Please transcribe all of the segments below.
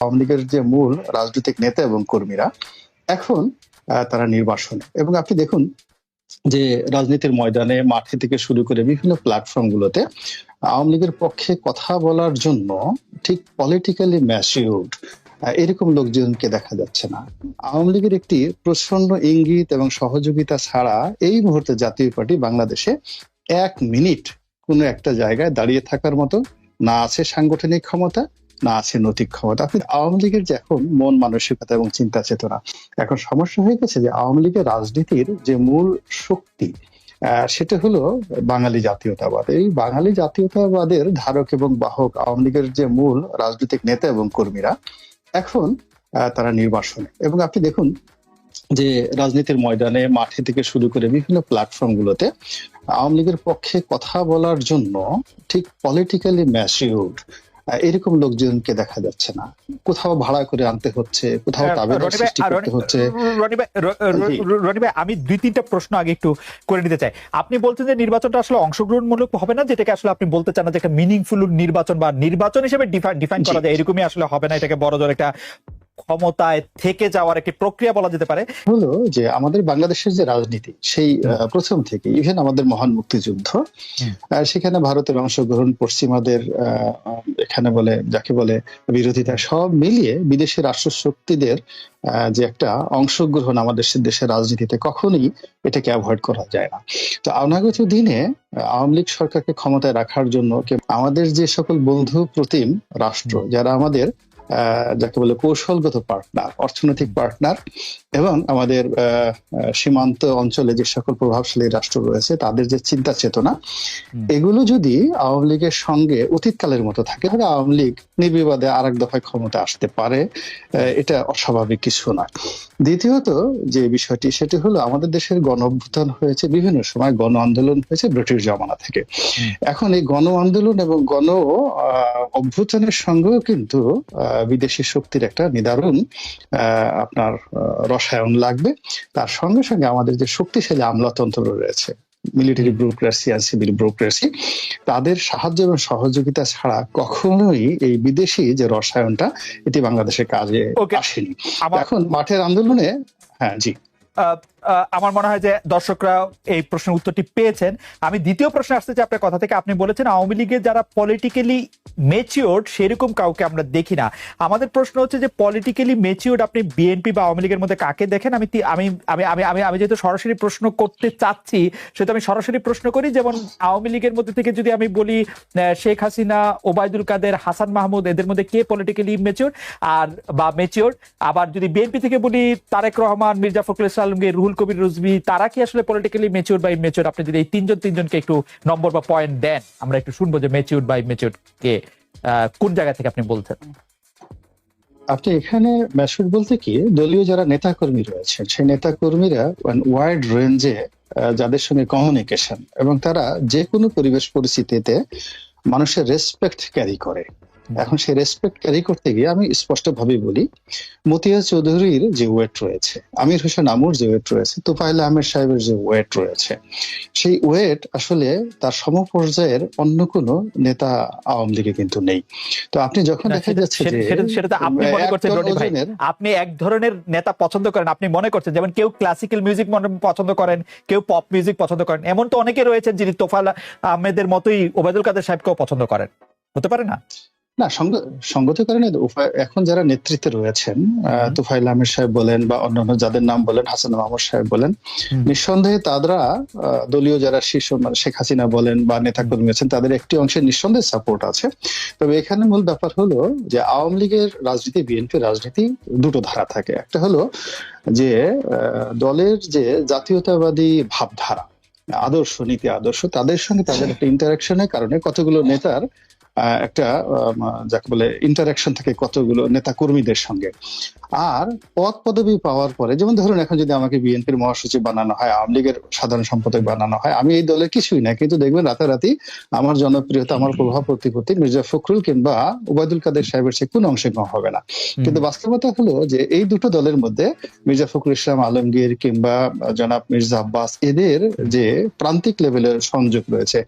আওয়ামী লীগের যে মূল রাজনৈতিক নেতা এবং কর্মীরা, এখন তারা নির্বাসনে। এবং আপনি দেখুন যে রাজনীতির ময়দানে মাঠে থেকে শুরু করে বিভিন্ন প্ল্যাটফর্ম গুলোতে আওয়ামী লীগের পক্ষে কথা বলার জন্য ঠিক পলিটিক্যালি ম্যাচিউর্ড এরকম লোকজনকে দেখা যাচ্ছে না। আওয়ামী লীগের একটি প্রচণ্ড ইঙ্গিত এবং সহযোগিতা ছাড়া এই মুহূর্তে জাতীয় পার্টি বাংলাদেশে এক মিনিট কোনো একটা জায়গায় দাঁড়িয়ে থাকার মতো, না আছে সাংগঠনিক ক্ষমতা না আছে নৈতিক ক্ষমতা। আপনি আওয়ামী লীগের যে এখন মন মানসিকতা এবং চিন্তা চেতনা, এখন সমস্যা হয়ে গেছে যে আওয়ামী লীগের রাজনীতির যে মূল শক্তি সেটা হলো বাঙালি জাতীয়তাবাদ। এই বাঙালি জাতীয়তাবাদের ধারক এবং বাহক আওয়ামী লীগের যে মূল রাজনৈতিক নেতা এবং কর্মীরা, এখন তারা নির্বাসনে। এবং আপনি দেখুন যে রাজনীতির ময়দানে মাঠে থেকে শুরু করে বিভিন্ন প্ল্যাটফর্ম গুলোতে আওয়ামী লীগের পক্ষে কথা বলার জন্য ঠিক পলিটিক্যালি ম্যাচিউর্ড এরকম লোকজনকে দেখা যাচ্ছে না। কোথাও ভাড়া করে আনতে হচ্ছে কোথাও রনি- হচ্ছে। রনি ভাই, আমি দুই তিনটা প্রশ্ন আগে একটু করে নিতে চাই। আপনি বলছেন যে নির্বাচনটা আসলে অংশগ্রহণমূলক হবে না যেটাকে আসলে আপনি বলতে চান না যে একটা মিনিংফুল নির্বাচন বা নির্বাচন হিসেবে ডিফাইন করা যায় এরকমই আসলে হবে না এটাকে বড় জোর একটা ক্ষমতায় থেকে যাওয়ার একটি প্রক্রিয়া বলা যেতে পারে। হলো যে আমাদের বাংলাদেশের যে রাজনীতি সেই প্রথম থেকে ইভেন আমাদের মহান মুক্তিযুদ্ধ সেখানে ভারতের অংশগ্রহণ পশ্চিমাদের এখানে বলে যাকে বলে বিরোধিতা সব মিলিয়ে বিদেশের রাষ্ট্র শক্তিদের যে একটা অংশগ্রহণ আমাদের দেশের রাজনীতিতে কখনোই এটাকে অ্যাভয়েড করা যায় না। তো অনাগত দিনে আওয়ামী লীগ সরকারকে ক্ষমতায় রাখার জন্য আমাদের যে সকল বন্ধু প্রতিম রাষ্ট্র যারা আমাদের যাকে বলে কৌশলগত পার্টনার অর্থনৈতিক পার্টনার এবং আমাদের সীমান্ত অঞ্চলে যে সকল প্রভাবশালী রাষ্ট্র রয়েছে তাদের যে চিন্তা চেতনা এগুলো যদি আওয়ামী লীগের সঙ্গে অতীতকালের মতো থাকে তাহলে আওয়ামী লীগ নির্বিবাদে আর এক দফায় ক্ষমতা আসতে পারে এটা অস্বাভাবিক কিছু নয়। দ্বিতীয়ত যে বিষয়টি সেটি হলো আমাদের দেশের গণ অভ্যুত্থান হয়েছে বিভিন্ন সময় গণ আন্দোলন হয়েছে ব্রিটিশ জমানা থেকে। এখন এই গণ আন্দোলন এবং গণ অভ্যুত্থানের সঙ্গেও কিন্তু আহ, বিদেশি শক্তির একটা নিদারুণ আপনার রসায়ন লাগবে। তার সঙ্গে সঙ্গে আমাদের যে শক্তিশালী আমলাতন্ত্র রয়েছে মিলিটারি ব্যুরোক্রেসি আর সিভিল ব্যুরোক্রেসি তাদের সাহায্য এবং সহযোগিতা ছাড়া কখনোই এই বিদেশি যে রসায়নটা এটি বাংলাদেশের কাজে আসেনি। এখন মাঠের আন্দোলনে হ্যাঁ জি। আমার মনে হয় যে দর্শকরা এই প্রশ্নের উত্তরটি পেয়েছেন। আমি দ্বিতীয় প্রশ্নে আসতে চাই আপনার কথা থেকে। আপনি বলেছেন আওয়ামী লীগের যারা পলিটিক্যালি মেচিওর্ড সেরকম কাউকে আমরা দেখি না। আমাদের প্রশ্ন হচ্ছে যে পলিটিক্যালি মেচিওর্ড আপনি বিএনপি বা আওয়ামী লীগের মধ্যে কাকে দেখেন? আমি আমি আমি আমি আমি আমি যেহেতু সরাসরি প্রশ্ন করতে চাচ্ছি, সেহেতু আমি সরাসরি প্রশ্ন করি। যেমন আওয়ামী লীগের মধ্যে থেকে যদি আমি বলি শেখ হাসিনা, ওবায়দুল কাদের, হাসান মাহমুদ, এদের মধ্যে কে পলিটিক্যালি মেচিওর আর বা মেচিওর আবার যদি বিএনপি থেকে বলি, তারেক রহমান, মির্জা ফখরুল ইসলামকে রুহুল কবির রুজবি তারা কি আসলে পলিটিক্যালি মেচিওর বা ইমেচিওর আপনি যদি এই তিনজন তিনজনকে একটু নম্বর বা পয়েন্ট দেন, আমরা একটু শুনব যে মেচিউর বা ইমেচিওর কে কোন জায়গা থেকে আপনি বলছেন? আপনি এখানে ম্যাসুর বলতে কি, দলীয় যারা নেতাকর্মী রয়েছেন, সেই নেতাকর্মীরা ওয়াইড রেঞ্জে যাদের সঙ্গে কমিউনিকেশন এবং তারা যে কোনো পরিবেশ পরিস্থিতিতে মানুষের রেসপেক্ট ক্যারি করে। এখন সেই রেসপেক্ট ক্যারি করতে গিয়ে আমি স্পষ্টভাবে বলি মতিয়া চৌধুরীর যে ওয়েট রয়েছে আমির হোসেন আমুর যে ওয়েট রয়েছে তোফাইল আহমেদ সাহেবের যে ওয়েট রয়েছে সেই ওয়েট আসলে তার সমপর্যায়ের অন্য কোনো নেতা আওয়ামী লীগে কিন্তু নেই। তো আপনি যখন দেখা যাচ্ছে যে সেটা- আপনি মনে এক করছেন রনি ভাই। আপনি এক ধরনের নেতা পছন্দ করেন আপনি মনে করছেন যেমন কেউ ক্লাসিক্যাল মিউজিক পছন্দ করেন কেউ পপ মিউজিক পছন্দ করেন এমন তো অনেকে রয়েছেন যিনি তোফাল আহমেদের মতোই ওবায়দুল কাদের সাহেবকেও পছন্দ করেন। হতে পারে না? না সঙ্গ- সঙ্গত কারণে এখন যারা নেতৃত্বে রয়েছেন। তুফাইল আহমেদ সাহেব বলেন বা অন্যান্য যাদের নাম বলেন হাসান মাহমুদ সাহেব বলেন নিঃসন্দেহে তারা দলীয় যারা শীর্ষ মানে শেখ হাসিনা বলেন বা নেতাকর্মী আছেন তাদের একটি অংশের নিঃসন্দেহে সাপোর্ট আছে। তবে এখানে মূল ব্যাপার হলো যে আওয়ামী লীগের রাজনীতি বিএনপি রাজনীতি দুটো ধারা থাকে। একটা হলো যে দলের যে জাতীয়তাবাদী ভাবধারা আদর্শ নীতি আদর্শ তাদের সঙ্গে তাদের একটা ইন্টারাকশনের কারণে কতগুলো নেতার একটা যাকে বলে ইন্টারাকশন থাকে কতগুলো নেতা কর্মীদের সঙ্গে। আর পদ পদবি পাওয়ার পরে যেমন ধরুন এখন যদি আমাকে বিএনপির মহাসচিব বানানো হয় আওয়ামী লীগের সাধারণ সম্পাদক বানানো হয় আমি এই দলের কিছুই না কিন্তু দেখবেন রাতারাতি আমার জনপ্রিয়তা আমার প্রভাব প্রতিপত্তি মির্জা ফখরুল কিংবা ওবায়দুল কাদের সাহেবের সে কোন অংশে কম হবে না। কিন্তু বাস্তবতা হলো যে এই দুটো দলের মধ্যে মির্জা ফখরুল ইসলাম আলমগীর কিংবা জনাব মির্জা আব্বাস এদের যে প্রান্তিক লেভেলের সংযোগ রয়েছে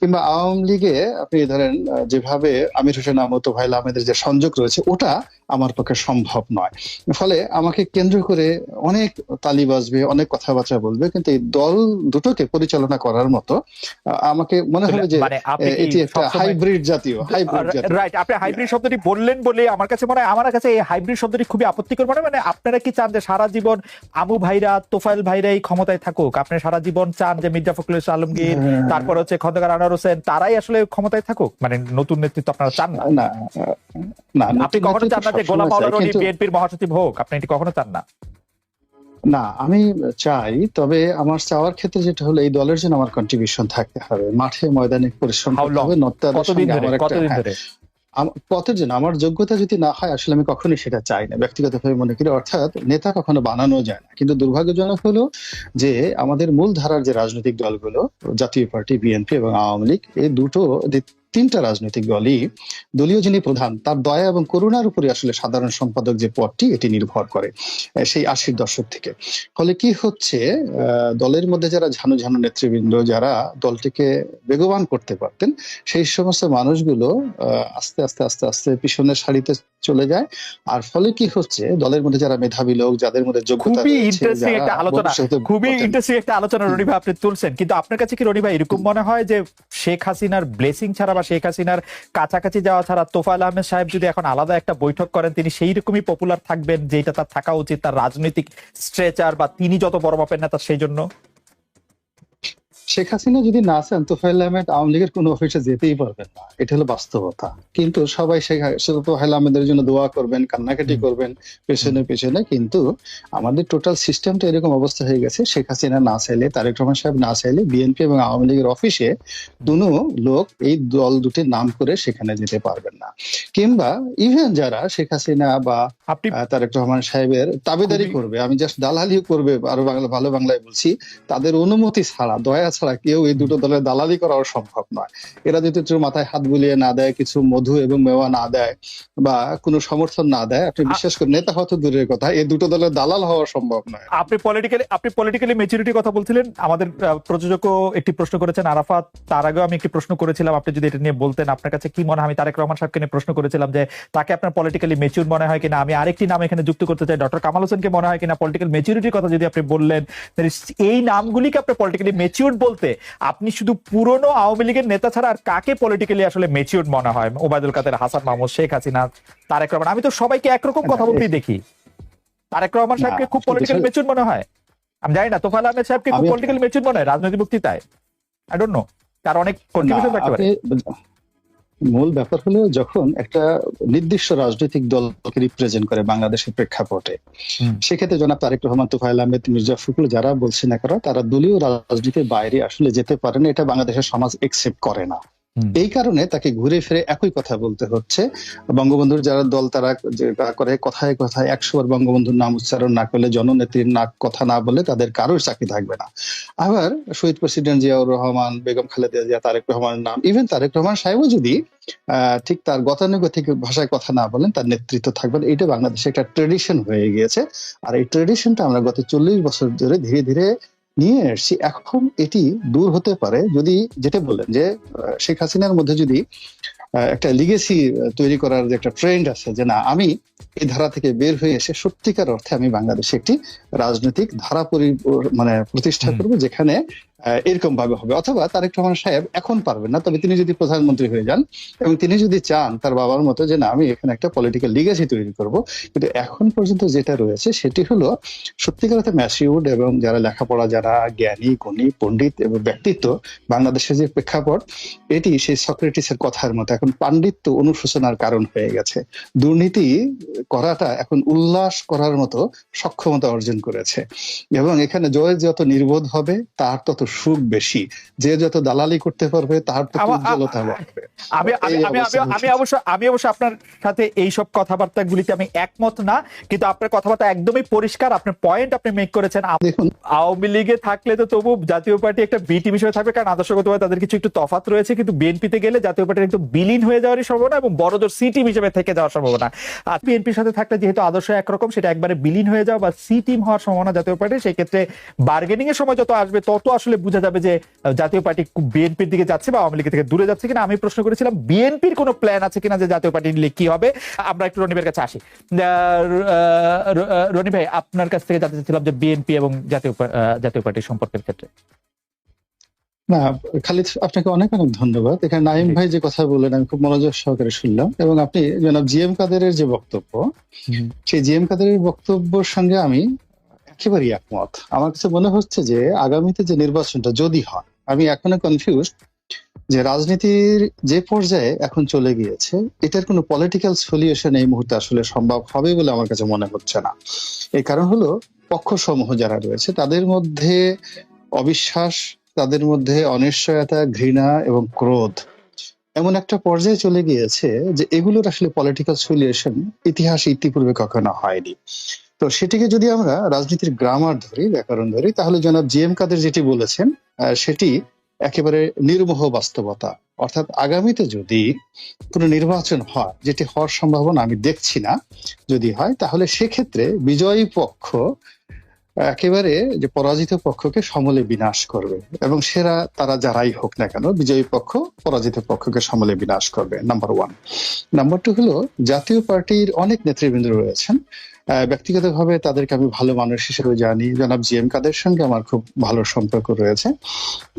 কিংবা আওয়ামী লীগে আপনি ধরেন যেভাবে আমির হোসেন আহমদ ভাইল আহমেদের যে সংযোগ রয়েছে ওটা আমার পক্ষে সম্ভব নয়। ফলে আমাকে কেন্দ্র করে অনেক তালি বাজবে অনেক কথাবার্তা বলবে কিন্তু এই দল দুটোকে পরিচালনা করার মতো আমাকে মনে হবে যে মানে এটি একটা হাইব্রিড জাতীয় হাইব্রিড রাইট আপনি হাইব্রিড শব্দটি বললেন বলে আমার কাছে মনে হয় আমার কাছে এই হাইব্রিড শব্দটি খুবই আপত্তিকর মনে মানে আপনারা কি চান যে সারা জীবন আমু ভাইরা তোফাইল ভাইরাই ক্ষমতায় থাকুক? আপনি সারা জীবন চান যে মির্জা ফখরুল আলমগীর হ্যাঁ। তারপর হচ্ছে খন্দকার আনোয়ার হোসেন তারাই আসলে ক্ষমতায় থাকুক? মানে নতুন নেতৃত্ব আপনারা চান না? না না আপনি কখনো চান না গোলাম বিএনপির মহাসচিব হোক আপনি এটি কখনো চান না? না আমি চাই তবে আমার চাওয়ার ক্ষেত্রে যেটা হলো এই দলের জন্য আমার কন্ট্রিবিউশন থাকতে হবে। মাঠে ময়দানে পরিশ্রম করতে হবে ধরে? হ্যাঁ, পথের জন্য আমার যোগ্যতা যদি না হয় আসলে আমি কখনোই সেটা চাই না ব্যক্তিগতভাবে মনে করি। অর্থাৎ নেতা কখনো বানানো যায় না কিন্তু দুর্ভাগ্যজনক হলো যে আমাদের মূল ধারার যে রাজনৈতিক দলগুলো জাতীয় পার্টি বিএনপি এবং আওয়ামী লীগ এই দুটো তিনটা রাজনৈতিক দলই দলীয় যিনি প্রধান তার দয়া এবং করুণার উপরে আসলে সাধারণ সম্পাদক যে পদটি এটি নির্ভর করে সেই আশির দশক থেকে। ফলে কি হচ্ছে দলের মধ্যে যারা ঝানু ঝানু নেতৃবৃন্দ যারা দলটিকে বেগবান করতে পারতেন সেই সমস্ত মানুষগুলো আস্তে আস্তে আস্তে আস্তে পিছনের সারিতে চলে যায়। আর ফলে কি হচ্ছে দলের মধ্যে যারা মেধাবী লোক যাদের মধ্যে যোগ্যতা খুবই ইন্টারেস্টিং একটা আলোচনা ভবিষ্যতে খুবই ইন্টারেস্টিং একটা আলোচনা রনি ভাই আপনি তুলছেন। কিন্তু আপনার কাছে কি রনি ভাই এরকম মনে হয় যে শেখ হাসিনার ব্লেসিং ছাড়া বা শেখ হাসিনার কাছাকাছি যাওয়া ছাড়া তোফায়ল আহমেদ সাহেব যদি এখন আলাদা একটা বৈঠক করেন, তিনি সেই রকমই পপুলার থাকবেন যেটা তার থাকা উচিত, তার রাজনৈতিক স্ট্রেচার বা তিনি যত বড় মাপের নেতা, সেই জন্য? শেখ হাসিনা যদি না চান তোফাইল আহমেদ আওয়ামী লীগের কোনো অফিসে যেতেই পারবেন না। এটা হলো বাস্তবতা। কিন্তু সবাই শেখ তোফাইল আহমেদের জন্য দোয়া করবেন কান্নাকাটি করবেন পেছনে পেছনে। কিন্তু আমাদের টোটাল সিস্টেমটা এরকম অবস্থা হয়ে গেছে শেখ হাসিনা না চাইলে তারেক রহমান সাহেব না চাইলে বিএনপি এবং আওয়ামী লীগের অফিসে কোনো লোক এই দল দুটির নাম করে সেখানে যেতে পারবেন না। কিংবা ইভেন যারা শেখ হাসিনা বা তারেক রহমান সাহেবের তাবেদারি করবে আমি জাস্ট দালালিও করবে আরও বাংলা ভালো বাংলায় বলছি তাদের অনুমতি ছাড়া দয়া ছাড়া কেউ এই দুটো দলের দালালি করাও সম্ভব নয়। এরা যদি একটু মাথায় হাত বুলিয়ে না দেয় কিছু মধু এবং মেওয়া না দেয় বা কোনো সমর্থন না দেয় আপনি বিশ্বাস করেন নেতা হওয়া তো দূরের কথা এই দুটো দলের দালাল হওয়া সম্ভব নয়। আপনি পলিটিক্যালি আপনি পলিটিক্যালি মেচুরিটি কথা বলছিলেন। আমাদের আহ, প্রযোজকও একটি প্রশ্ন করেছেন আরাফাত। তার আগেও আমি একটি প্রশ্ন করেছিলাম আপনি যদি এটা নিয়ে বলতেন আপনার কাছে কি মনে হয়? আমি তারেক রহমান সাহেবকে নিয়ে প্রশ্ন করেছিলাম যে তাকে আপনার পলিটিক্যালি মেচুর মনে হয় কিনা? আমি আরেকটি নাম এখানে যুক্ত করতে চাই ডক্টর কামাল হোসেনকে মনে হয় কিনা? পলিটিক্যাল মেচুরিটির কথা যদি আপনি বললেন এই নামগুলিকে আপনি পলিটিক্যালি মেচিউর বলতে আপনি শুধু পুরনো আওয়ামী লীগের নেতা ছাড়া আর কাকে পলিটিক্যালি আসলে মেচিউর মনে হয়? ওবায়দুল কাদের হাসান মাহমুদ শেখ হাসিনা তারেক রহমান? আমি তো সবাইকে একরকম কথা বলতেই দেখি। তারেক রহমান সাহেবকে খুব পলিটিক্যাল মেচিউর মনে হয়? আমি জানি না তোফাল আহমেদ সাহেবকে খুব পলিটিক্যাল মেচুর মনে হয়? রাজনৈতিক বক্তৃতায়? আই ডোন্ট নো তার অনেক কন্ট্রিবিউশন থাকতে পারে। মূল ব্যাপার হলো যখন একটা নির্দিষ্ট রাজনৈতিক দলকে রিপ্রেজেন্ট করে বাংলাদেশের প্রেক্ষাপটে সেক্ষেত্রে জনাব তারেক রহমান তুফাইল আহমেদ মির্জা ফখরুল যারা বলছে না করা তারা দলীয় রাজনীতির বাইরে আসলে যেতে পারে না এটা বাংলাদেশের সমাজ একসেপ্ট করে না। এই কারণে তাকে ঘুরে ফিরে একই কথা বলতে হচ্ছে। বঙ্গবন্ধুর যারা দল, তারা করে কথায় কথায় একশো বার বঙ্গবন্ধুর নাম উচ্চারণ না করলে, জননেত্রীর না কথা না বলে তাদের কারোর চাকরি থাকবে না। আবার শহীদ প্রেসিডেন্ট জিয়াউর রহমান, বেগম খালেদা জিয়া, তারেক রহমানের নাম ইভেন তারেক রহমান সাহেবও যদি ঠিক তার গতানুগতিক ভাষায় কথা না বলেন, তার নেতৃত্ব থাকবে না। এটা বাংলাদেশে একটা ট্রেডিশন হয়ে গিয়েছে। আর এই ট্রেডিশনটা আমরা গত চল্লিশ বছর ধরে ধীরে ধীরে নিয়ে এসছি এখন এটি দূর হতে পারে যদি যেটা বললেন যে শেখ হাসিনার মধ্যে যদি একটা লিগেসি তৈরি করার যে একটা ট্রেন্ড আছে যে না আমি এই ধারা থেকে বের হয়ে এসে সত্যিকার অর্থে আমি বাংলাদেশে একটি রাজনৈতিক ধারা পরি মানে প্রতিষ্ঠা করব যেখানে এরকম ভাবে হবে। অথবা তারেক রহমান সাহেব এখন পারবেন না, তবে তিনি যদি প্রধানমন্ত্রী হয়ে যান এবং তিনি যদি চান তার বাবার মতো যে, না, আমি এখানে একটা পলিটিক্যাল লিগেসি তৈরি করব। কিন্তু এখন পর্যন্ত যেটা রয়েছে সেটি হলো, সত্যিকার অর্থে ম্যাসিউড এবং যারা লেখাপড়া, যারা জ্ঞানী, গুণী, পণ্ডিত এবং ব্যক্তিত্ব, বাংলাদেশের যে প্রেক্ষাপট, এটি সেই সক্রেটিসের কথার মতো এখন পাণ্ডিত্য অনুশোচনার কারণ হয়ে গেছে। দুর্নীতি করাটা এখন উল্লাস করার মতো সক্ষমতা অর্জন করেছে। এবং এখানে জয় যত নির্বোধ হবে, তার তত সুখ বেশি। যে যত দালালি করতে পারবে তার আমা- অবশ্য আমি অবশ্য আপনার সাথে এই সব কথাবার্তা গুলিতে আমি একমত না কিন্তু আপনার কথাবার্তা একদমই পরিষ্কার আপনার পয়েন্ট আপনি মেক করেছেন। দেখুন। আওয়ামী লীগে থাকলে তো তবু জাতীয় পার্টি একটা বি টিম হিসেবে থাকবে কারণ আদর্শগতভাবে তাদের কিছু একটু তফাত রয়েছে কিন্তু বিএনপিতে গেলে জাতীয় পার্টির একটু বিলীন হয়ে যাওয়ারই সম্ভাবনা এবং বড়জোর সি টিম হিসেবে থেকে যাওয়ার সম্ভাবনা। আর বিএনপির সাথে থাকলে যেহেতু আদর্শ একরকম সেটা একবারে বিলীন হয়ে যাওয়া বা সি টিম হওয়ার সম্ভাবনা জাতীয় পার্টি সেই ক্ষেত্রে বার্গেনিং এর সময় যত আসবে তত আসলে বোঝা যাবে যে জাতীয় পার্টি বিএনপির দিকে যাচ্ছে বা আওয়ামী লীগ থেকে দূরে যাচ্ছে কিনা আমি প্রশ্ন করেছিলাম বিএনপির কোনো প্ল্যান আছে কিনা যে জাতীয় পার্টি নিলে কি হবে? আমরা একটু রনিবের কাছে আসি। রনি ভাই আপনার কাছ থেকে জানতে চাচ্ছিলাম যে বিএনপি এবং জাতীয় জাতীয় পার্টির সম্পর্কের ক্ষেত্রে। না খালিদ আপনাকে অনেক অনেক ধন্যবাদ। এখানে নাইম ভাই যে কথা বললেন আমি খুব মনোযোগ সহকারে শুনলাম। এবং আপনি জনাব জি এম কাদেরের যে বক্তব্য সেই জি এম কাদেরের বক্তব্যের সঙ্গে আমি একেবারেই একমত। আমার কাছে মনে হচ্ছে যে আগামীতে যে নির্বাচনটা যদি হয়, আমি এখনও কনফিউজ যে রাজনীতির যে পর্যায়ে এখন চলে গিয়েছে, এটার কোনো পলিটিক্যাল সলিউশন এই মুহূর্তে আসলে সম্ভব হবে বলে আমার কাছে মনে হচ্ছে না। এই কারণ হলো পক্ষসমূহ যারা রয়েছে, তাদের মধ্যে অবিশ্বাস, তাদের মধ্যে অনিশ্চয়তা, ঘৃণা এবং ক্রোধ এমন একটা পর্যায়ে চলে গিয়েছে যে এগুলোর আসলে পলিটিক্যাল সলিউশন ইতিহাসে ইতিপূর্বে কখনো হয়নি। তো সেটিকে যদি আমরা রাজনীতির গ্রামার ধরি, ব্যাকরণ ধরি, তাহলে জনাব জি এম কাদের যেটি বলেছেন সেটি একেবারে নির্মোহ বাস্তবতা। অর্থাৎ আগামীতে যদি কোনো নির্বাচন হয়, যেটি হওয়ার সম্ভাবনা আমি দেখছি না, যদি হয়, তাহলে সেক্ষেত্রে বিজয়ী পক্ষ একেবারে যে পরাজিত পক্ষকে সমলে বিনাশ করবে। এবং সেরা তারা যারাই হোক না কেন, বিজয়ী পক্ষ পরাজিত পক্ষকে সমলে বিনাশ করবে নাম্বার ওয়ান নাম্বার টু হলো, জাতীয় পার্টির অনেক নেতৃবৃন্দ রয়েছেন ব্যক্তিগতভাবে তাদেরকে আমি ভালো মানুষ হিসেবে জানি। জনাব জি এম কাদের সঙ্গে আমার খুব ভালো সম্পর্ক রয়েছে।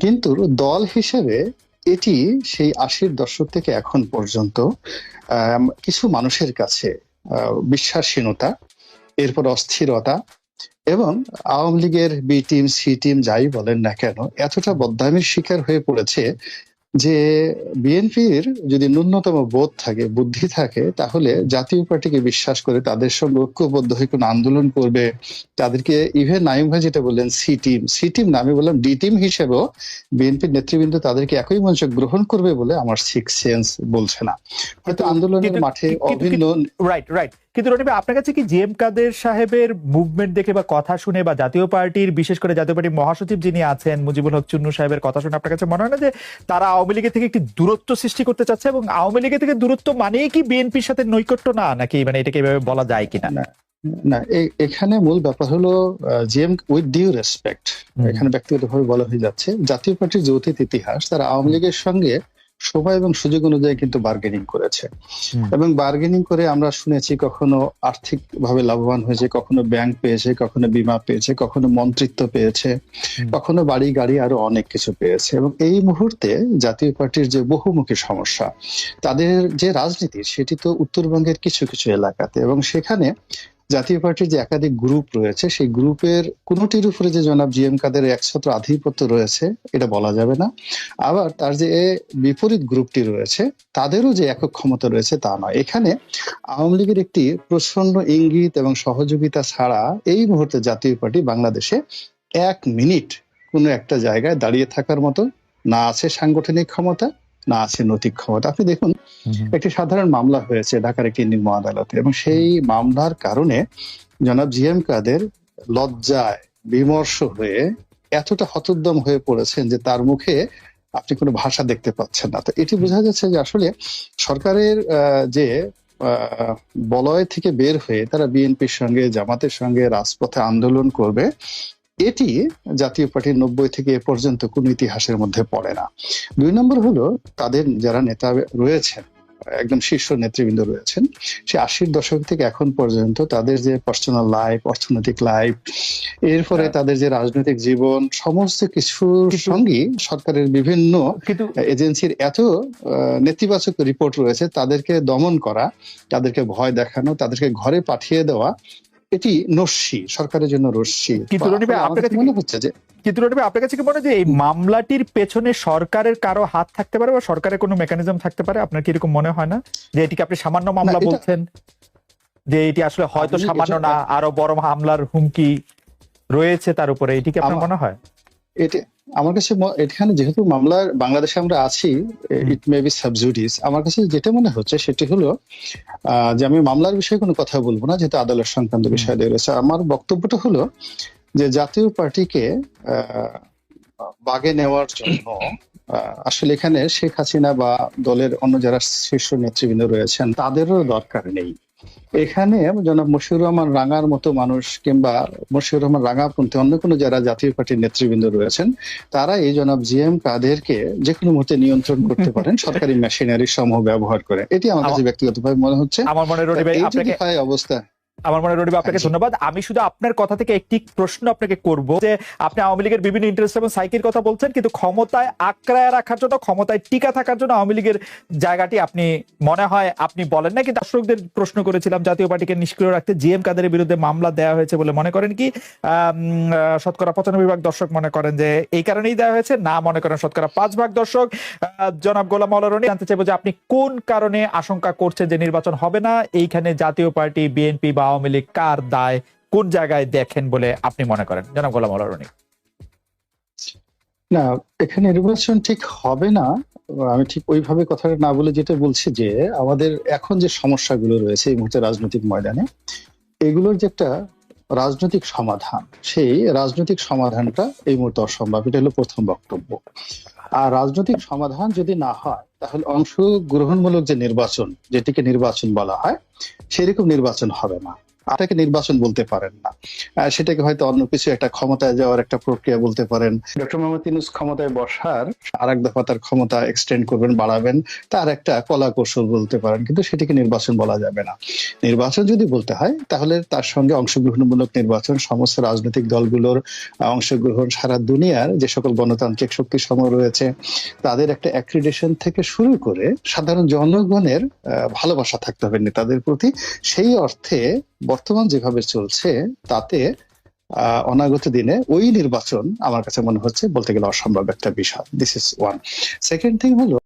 কিন্তু দল হিসেবে এটি সেই আশির দশক থেকে এখন পর্যন্ত কিছু মানুষের কাছে বিশ্বাসহীনতা, এরপর অস্থিরতা এবং আওয়ামী লীগের বি টিম, সি টিম, যাই বলেন না কেন, এতটা বদনামির শিকার হয়ে পড়েছে যে বিএনপির যদি ন্যূনতম বোধ থাকে বুদ্ধি থাকে তাহলে জাতীয় পার্টিকে বিশ্বাস করে তাদের সঙ্গে ঐক্যবদ্ধ হয়ে কোনো আন্দোলন করবে। তাদেরকে ইভেন নাইম ভাই যেটা বললেন সি টিম সি টিম না আমি বললাম ডি টিম হিসেবেও বিএনপির নেতৃবৃন্দ তাদেরকে একই মঞ্চে গ্রহণ করবে বলে আমার সিক্স সেন্স বলছে না। হয়তো আন্দোলনের মাঠে অভিন্ন রাইট রাইট কিন্তু ভাই আপনার কাছে কি জি এম কাদের সাহেবের মুভমেন্ট দেখে বা কথা শুনে বা জাতীয় পার্টির বিশেষ করে জাতীয় পার্টির মহাসচিব যিনি আছেন মুজিবুল হক চুন্নু সাহেবের কথা শুনে আপনার কাছে মনে হয় না যে তারা আওয়ামী লীগের থেকে একটি দূরত্ব সৃষ্টি করতে চাচ্ছে এবং আওয়ামী লীগের থেকে দূরত্ব মানেই কি বিএনপির সাথে নৈকট্য না নাকি মানে এটাকে এভাবে বলা যায় কিনা না না এখানে মূল ব্যাপার হলো জিএম উইথ ডিউ রেসপেক্ট। এখানে ব্যক্তিগতভাবে বলা হয়ে যাচ্ছে জাতীয় পার্টির যে অতীত ইতিহাস তারা আওয়ামী লীগের সঙ্গে সময় এবং সুযোগ অনুযায়ী কিন্তু বার্গেনিং করেছে। এবং বার্গেনিং করে আমরা শুনেছি কখনো আর্থিক ভাবে লাভবান হয়েছে কখনো ব্যাংক পেয়েছে কখনো বীমা পেয়েছে কখনো মন্ত্রিত্ব পেয়েছে কখনো বাড়ি গাড়ি আরও অনেক কিছু পেয়েছে। এবং এই মুহূর্তে জাতীয় পার্টির যে বহুমুখী সমস্যা তাদের যে রাজনীতি সেটি তো উত্তরবঙ্গের কিছু কিছু এলাকাতে। এবং সেখানে জাতীয় পার্টির যে একাধিক গ্রুপ রয়েছে, সেই গ্রুপের কোনোটির উপরে যে জনাব জি এম কাদের একছত্র আধিপত্য রয়েছে, এটা বলা যাবে না। আবার তার যে বিপরীত গ্রুপটি রয়েছে, তাদেরও যে একক ক্ষমতা রয়েছে তা নয়। এখানে আওয়ামী লীগের একটি প্রচণ্ড ইঙ্গিত এবং সহযোগিতা ছাড়া এই মুহূর্তে জাতীয় পার্টি বাংলাদেশে এক মিনিট কোনো একটা জায়গায় দাঁড়িয়ে থাকার মতো না আছে সাংগঠনিক ক্ষমতা। না আছে নৈতিক ক্ষমতা। আপনি দেখুন একটি সাধারণ মামলা হয়েছে ঢাকার একটি নিম্ন আদালতে এবং সেই মামলার কারণে জনাব জি এম কাদের লজ্জায় বিমর্ষ হয়ে এতটা হতোদ্যম হয়ে পড়েছেন যে তার মুখে আপনি কোনো ভাষা দেখতে পাচ্ছেন না। তো এটি বোঝা যাচ্ছে যে আসলে সরকারের আহ, যে আহ, বলয় থেকে বের হয়ে তারা বিএনপির সঙ্গে জামাতের সঙ্গে রাজপথে আন্দোলন করবে এটি জাতীয় পার্টির নব্বই থেকে এ পর্যন্ত কোন ইতিহাসের মধ্যে পড়ে না দুই নম্বর হলো তাদের যারা নেতা রয়েছেন একদম শীর্ষ নেতৃবৃন্দ রয়েছেন সে আশির দশক থেকে এখন পর্যন্ত তাদের যে পার্সোনাল লাইফ অর্থনৈতিক লাইফ এরপরে হ্যাঁ। তাদের যে রাজনৈতিক জীবন সমস্ত কিছুর সঙ্গেই সরকারের বিভিন্ন এজেন্সির এত নেতিবাচক রিপোর্ট রয়েছে তাদেরকে দমন করা তাদেরকে ভয় দেখানো তাদেরকে ঘরে পাঠিয়ে দেওয়া এটি নস্যি সরকারের জন্য রস্যি কিন্তু রনিবে আপনার কাছে কাছে মনে হচ্ছে যে কিন্তু রনি আপনার কাছে কি মনে যে এই মামলাটির পেছনে সরকারের কারও হাত থাকতে পারে বা সরকারের কোনো মেকানিজম থাকতে পারে? আপনার কি এরকম মনে হয় না? যে এটিকে আপনি সামান্য মামলা বলছেন? যে এটি আসলে হয়তো সামান্য না আরও বড় হামলার হুমকি রয়েছে তার উপরে এটিকে আপনার মনে হয়? এটি আমার কাছে এখানে যেহেতু মামলার বাংলাদেশে আমরা আছি ইট মে বি সাবজুডিস আমার কাছে যেটা মনে হচ্ছে সেটি হলো যে আমি মামলার বিষয়ে কোনো কথা বলব না যেহেতু আদালত সংক্রান্ত। বিষয় রয়েছে। আমার বক্তব্যটা হলো যে জাতীয় পার্টিকে আহ, বাগে নেওয়ার জন্য আসলে এখানে শেখ হাসিনা বা দলের অন্য যারা শীর্ষ নেতৃবৃন্দ রয়েছেন তাদেরও দরকার নেই। এখানে জনাব মশিউর রহমান রাঙার মতো মানুষ কিংবা মশিউর রহমান রাঙাপন্থী অন্য কোনো যারা জাতীয় পার্টির নেতৃবৃন্দ রয়েছেন তারা এই জনাব জি এম কাদেরকে যে কোনো মুহূর্তে নিয়ন্ত্রণ করতে পারেন সরকারি মেশিনারি সমূহ ব্যবহার করে। এটি আমার কাছে ব্যক্তিগতভাবে মনে হচ্ছে। আমার মনে হয় হয় অবস্থা আমার মনে ভাই আপনাকে ধন্যবাদ। আমি শুধু আপনার কথা থেকে একটি প্রশ্ন আপনাকে করব যে আপনি আওয়ামী লীগের বিভিন্ন ইন্টারেস্ট এবং সাইকের কথা বলছেন কিন্তু ক্ষমতায় আঁকড়ায় রাখার জন্য ক্ষমতায় টিকা থাকার জন্য আওয়ামী লীগের জায়গাটি আপনি মনে হয় আপনি বলেন না কিন্তু দর্শকদের প্রশ্ন করেছিলাম জাতীয় পার্টিকে নিষ্ক্রিয় রাখতে জি এম কাদের বিরুদ্ধে মামলা দেওয়া হয়েছে বলে মনে করেন কি? শতকরা পঁচানব্বই ভাগ দর্শক মনে করেন যে এই কারণেই দেওয়া হয়েছে না মনে করেন শতকরা পাঁচ ভাগ দর্শক। জনাব গোলাম রনি জানতে চাইব যে আপনি কোন কারণে আশঙ্কা করছেন যে নির্বাচন হবে না? এইখানে জাতীয় পার্টি বিএনপি বা আওয়ামী লীগ কার দায়, কোন জায়গায় দেখেন বলে আপনি মনে করেন? জনাব গোলাম রনি। না, এখানে নির্বাচন ঠিক হবে না। আমি ঠিক ওইভাবে কথাটা না বলে যেটা বলছি যে, আমাদের এখন যে সমস্যাগুলো রয়েছে এই মুহূর্তে রাজনৈতিক ময়দানে, এগুলোর যে একটা রাজনৈতিক সমাধান, সেই রাজনৈতিক সমাধানটা এই মুহূর্তে অসম্ভব। এটা হলো প্রথম বক্তব্য। আর রাজনৈতিক সমাধান যদি না হয় তাহলে অংশগ্রহণমূলক যে নির্বাচন যেটিকে নির্বাচন বলা হয় সেরকম নির্বাচন হবে না। এটাকে নির্বাচন বলতে পারেন না। সেটাকে হয়তো অন্য কিছু একটা ক্ষমতায় যাওয়ার একটা প্রক্রিয়া বলতে পারেন। ডক্টর মোহাম্মদ ইউনূস ক্ষমতায় বসার আর এক দফা তার ক্ষমতা এক্সটেন্ড করবেন, বাড়াবেন, তার একটা কলা কৌশল বলতে পারেন। কিন্তু সেটিকে নির্বাচন বলা যাবে না। নির্বাচন যদি বলতে হয়, তাহলে তার সঙ্গে অংশগ্রহণমূলক নির্বাচন, সমস্ত রাজনৈতিক দলগুলোর অংশগ্রহণ সারা দুনিয়ার যে সকল গণতান্ত্রিক শক্তি সময় রয়েছে, তাদের একটা অ্যাক্রিডেশন থেকে শুরু করে সাধারণ জনগণের ভালোবাসা থাকতে হবে নেতাদের প্রতি। সেই অর্থে বর্তমান যেভাবে চলছে, তাতে অনাগত দিনে ওই নির্বাচন আমার কাছে মনে হচ্ছে বলতে গেলে অসম্ভব একটা বিষয়। This is one second thing হলো